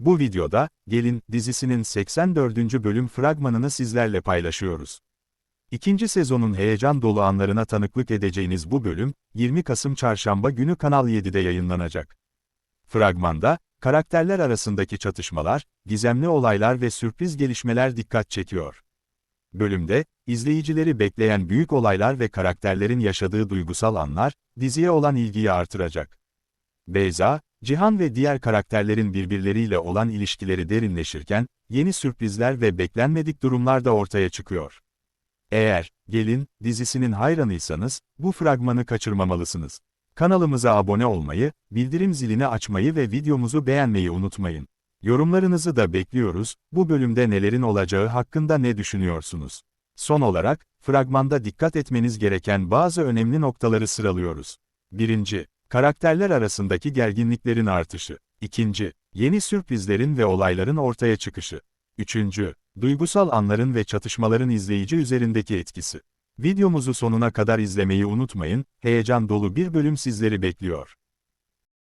Bu videoda, Gelin dizisinin 84. bölüm fragmanını sizlerle paylaşıyoruz. İkinci sezonun heyecan dolu anlarına tanıklık edeceğiniz bu bölüm, 20 Kasım Çarşamba günü Kanal 7'de yayınlanacak. Fragmanda, karakterler arasındaki çatışmalar, gizemli olaylar ve sürpriz gelişmeler dikkat çekiyor. Bölümde, izleyicileri bekleyen büyük olaylar ve karakterlerin yaşadığı duygusal anlar, diziye olan ilgiyi artıracak. Beyza, Cihan ve diğer karakterlerin birbirleriyle olan ilişkileri derinleşirken, yeni sürprizler ve beklenmedik durumlar da ortaya çıkıyor. Eğer, Gelin, dizisinin hayranıysanız, bu fragmanı kaçırmamalısınız. Kanalımıza abone olmayı, bildirim zilini açmayı ve videomuzu beğenmeyi unutmayın. Yorumlarınızı da bekliyoruz, bu bölümde nelerin olacağı hakkında ne düşünüyorsunuz? Son olarak, fragmanda dikkat etmeniz gereken bazı önemli noktaları sıralıyoruz. 1. Karakterler arasındaki gerginliklerin artışı. 2. Yeni sürprizlerin ve olayların ortaya çıkışı. 3. Duygusal anların ve çatışmaların izleyici üzerindeki etkisi. Videomuzu sonuna kadar izlemeyi unutmayın, heyecan dolu bir bölüm sizleri bekliyor.